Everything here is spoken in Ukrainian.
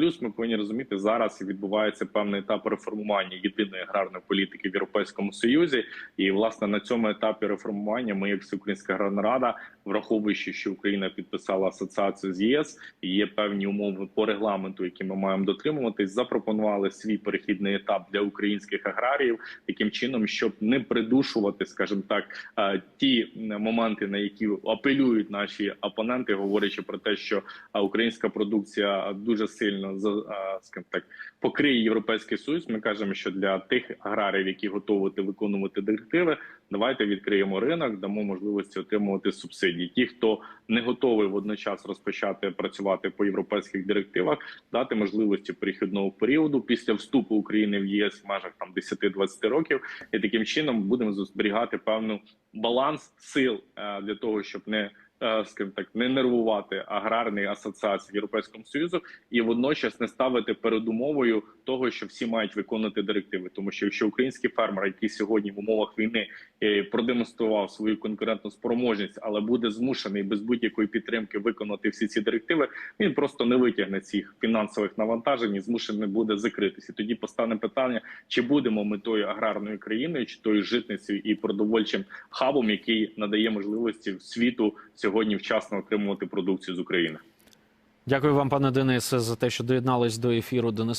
плюс ми повинні розуміти, зараз відбувається певний етап реформування єдиної аграрної політики в Європейському Союзі. І власне на цьому етапі реформування ми, як Всеукраїнська аграрна рада, враховуючи, що Україна підписала асоціацію з ЄС і є певні умови по регламенту, які ми маємо дотримуватись, запропонували свій перехідний етап для українських аграріїв, таким чином, щоб не придушувати, скажімо так, е, ті моменти, на які апелюють наші опоненти, говорячи про те, що е, українська продукція дуже сильно скажімо так покриє європейський союз. Ми кажемо, що для тих аграріїв, які готові виконувати директиви, давайте відкриємо ринок, дамо можливості отримувати субсидії. Ті, хто не готовий водночас розпочати працювати по європейських директивах, дати можливості перехідного періоду після вступу України в ЄС в межах там 10-20 років, і таким чином будемо зберігати певну баланс сил е, для того, щоб не скажімо так, не нервувати аграрні асоціації Європейському Союзу і водночас не ставити передумовою того, що всі мають виконувати директиви. Тому що якщо український фермер, який сьогодні в умовах війни е, продемонстрував свою конкурентну спроможність, але буде змушений без будь-якої підтримки виконати всі ці директиви, він просто не витягне цих фінансових навантажень і змушений буде закритися. Тоді постане питання, чи будемо ми тою аграрною країною, чи тою житницею і продовольчим хабом, який надає можливості світу сьогодні вчасно отримувати продукцію з України. Дякую вам, пане Денисе, за те, що доєднались до ефіру. Денис